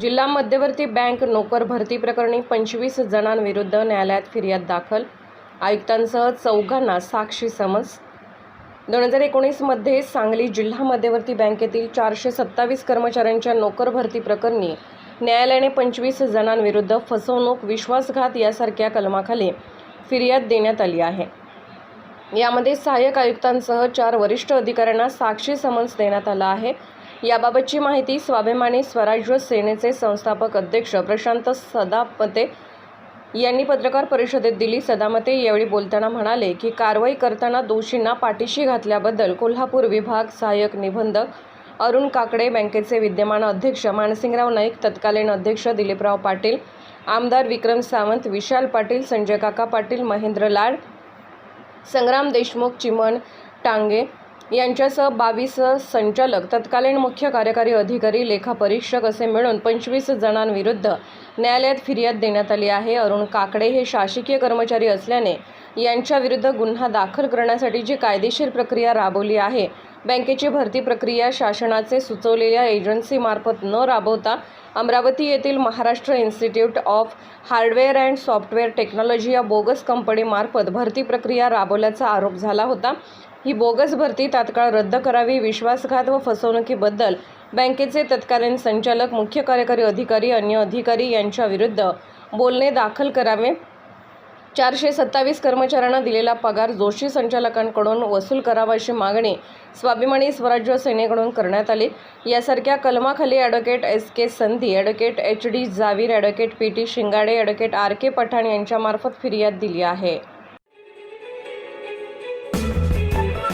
जिल्हा मध्यवर्ती बँक नोकर भरती प्रकरणी पंचवीस जणांविरुद्ध न्यायालयात फिर्याद दाखल. आयुक्तांसह चौघांना साक्षी समज दोन हजार एकोणीसमध्ये सांगली जिल्हा मध्यवर्ती बँकेतील चारशे सत्तावीस कर्मचाऱ्यांच्या नोकर भरती प्रकरणी न्यायालयाने पंचवीस जणांविरुद्ध फसवणूक विश्वासघात यासारख्या कलमाखाली फिर्याद देण्यात आली आहे. यामध्ये सहाय्यक आयुक्तांसह चार वरिष्ठ अधिकाऱ्यांना साक्षी समन्स देण्यात आला आहे. याबाबतची माहिती स्वाभिमानी स्वराज्य सेनेचे संस्थापक अध्यक्ष प्रशांत सदापते यांनी पत्रकार परिषदेत दिली. सदामते यावेळी बोलताना म्हणाले की कारवाई करताना दोषींना पाठीशी घातल्याबद्दल कोल्हापूर विभाग सहाय्यक निबंधक अरुण काकडे बँकेचे विद्यमान अध्यक्ष मानसिंगराव नाईक तत्कालीन अध्यक्ष दिलीपराव पाटील आमदार विक्रम सावंत विशाल पाटील संजय काका पाटील महेंद्र लाड संग्राम देशमुख चिमण टांगे यांच्यासह बावीस संचालक तत्कालीन मुख्य कार्यकारी अधिकारी लेखापरीक्षक असे मिळून पंचवीस जणांविरुद्ध न्यायालयात फिर्याद देण्यात आली आहे. अरुण काकडे हे शासकीय कर्मचारी असल्याने यांच्याविरुद्ध गुन्हा दाखल करण्यासाठी जी कायदेशीर प्रक्रिया राबवली आहे बँकेची भरती प्रक्रिया शासनाचे सुचवलेल्या एजन्सीमार्फत न राबवता अमरावती येथील Maharashtra institute of hardware and software technology या बोगस कंपनीमार्फत भरती प्रक्रिया राबवल्याचा आरोप झाला होता. ही बोगस भरती तात्काळ रद्द करावी विश्वासघात व फसवणुकीबद्दल बँकेचे तत्कालीन संचालक मुख्य कार्यकारी अधिकारी अन्य अधिकारी यांच्याविरुद्ध बोलणे दाखल करावे. चारशे सत्तावीस कर्मचाऱ्यांना दिलेला पगार जोशी संचालकांकडून वसूल करावा अशी मागणी स्वाभिमानी स्वराज्य सेनेकडून करण्यात आली. यासारख्या कलमाखाली advocate S K Sandhi advocate H D Javir advocate P T Shingade advocate R K Pathan यांच्यामार्फत फिर्याद दिली आहे.